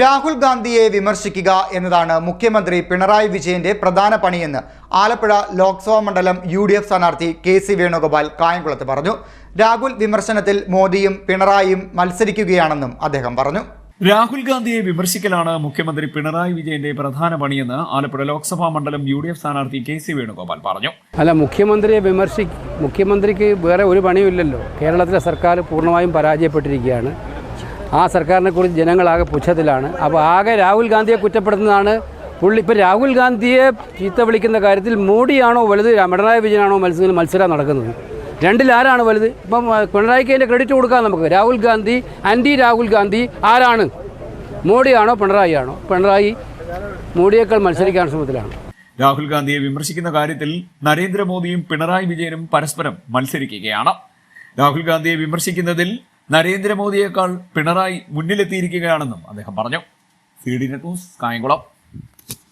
രാഹുൽ ഗാന്ധിയെ വിമർശിക്കുക എന്നതാണ് മുഖ്യമന്ത്രി പിണറായി വിജയന്റെ പ്രധാന പണിയെന്ന് ആലപ്പുഴ ലോക്സഭാ മണ്ഡലം യു ഡി എഫ് സ്ഥാനാർത്ഥി കെ സി വേണുഗോപാൽ കായംകുളത്ത് പറഞ്ഞു. രാഹുൽ വിമർശനത്തിൽ മോദിയും പിണറായിയും മത്സരിക്കുകയാണെന്നും അദ്ദേഹം പറഞ്ഞു. രാഹുൽ ഗാന്ധിയെ വിമർശിക്കലാണ് മുഖ്യമന്ത്രി പിണറായി വിജയന്റെ പ്രധാന പണിയെന്ന് ആലപ്പുഴ ലോക്സഭാ മണ്ഡലം യു ഡി എഫ് സ്ഥാനാർത്ഥി കെ സി വേണുഗോപാൽ പറഞ്ഞു. അല്ല മുഖ്യമന്ത്രിയെ വിമർശി മുഖ്യമന്ത്രിക്ക് വേറെ ഒരു പണിയുമില്ലല്ലോ. കേരളത്തിലെ സർക്കാർ പൂർണമായും പരാജയപ്പെട്ടിരിക്കുകയാണ്. ആ സർക്കാരിനെ കുറിച്ച് ജനങ്ങളാകെ പുച്ഛത്തിലാണ്. അപ്പോൾ ആകെ രാഹുൽ ഗാന്ധിയെ കുറ്റപ്പെടുത്തുന്നതാണ് പുള്ളി. ഇപ്പോൾ രാഹുൽ ഗാന്ധിയെ ചീത്ത വിളിക്കുന്ന കാര്യത്തിൽ മോഡിയാണോ വലുത്? പിണറായി വിജയനാണോ മത്സരം മത്സരം നടക്കുന്നത്? രണ്ടിലാരാണ് വലുത്? ഇപ്പം പിണറായിക്ക് അതിന്റെ ക്രെഡിറ്റ് കൊടുക്കാൻ നമുക്ക്. രാഹുൽ ഗാന്ധി ആന്റി രാഹുൽ ഗാന്ധി ആരാണ്? മോഡിയാണോ പിണറായി ആണോ പിണറായി മോഡിയേക്കാൾ മത്സരിക്കാൻ ശ്രമത്തിലാണ്. രാഹുൽ ഗാന്ധിയെ വിമർശിക്കുന്ന കാര്യത്തിൽ നരേന്ദ്രമോദിയും പിണറായി വിജയനും പരസ്പരം മത്സരിക്കുകയാണ്. രാഹുൽ ഗാന്ധിയെ വിമർശിക്കുന്നതിൽ നരേന്ദ്രമോദിയേക്കാൾ പിണറായി മുന്നിലെത്തിയിരിക്കുകയാണെന്നും അദ്ദേഹം പറഞ്ഞു. C D news Kayamkulam.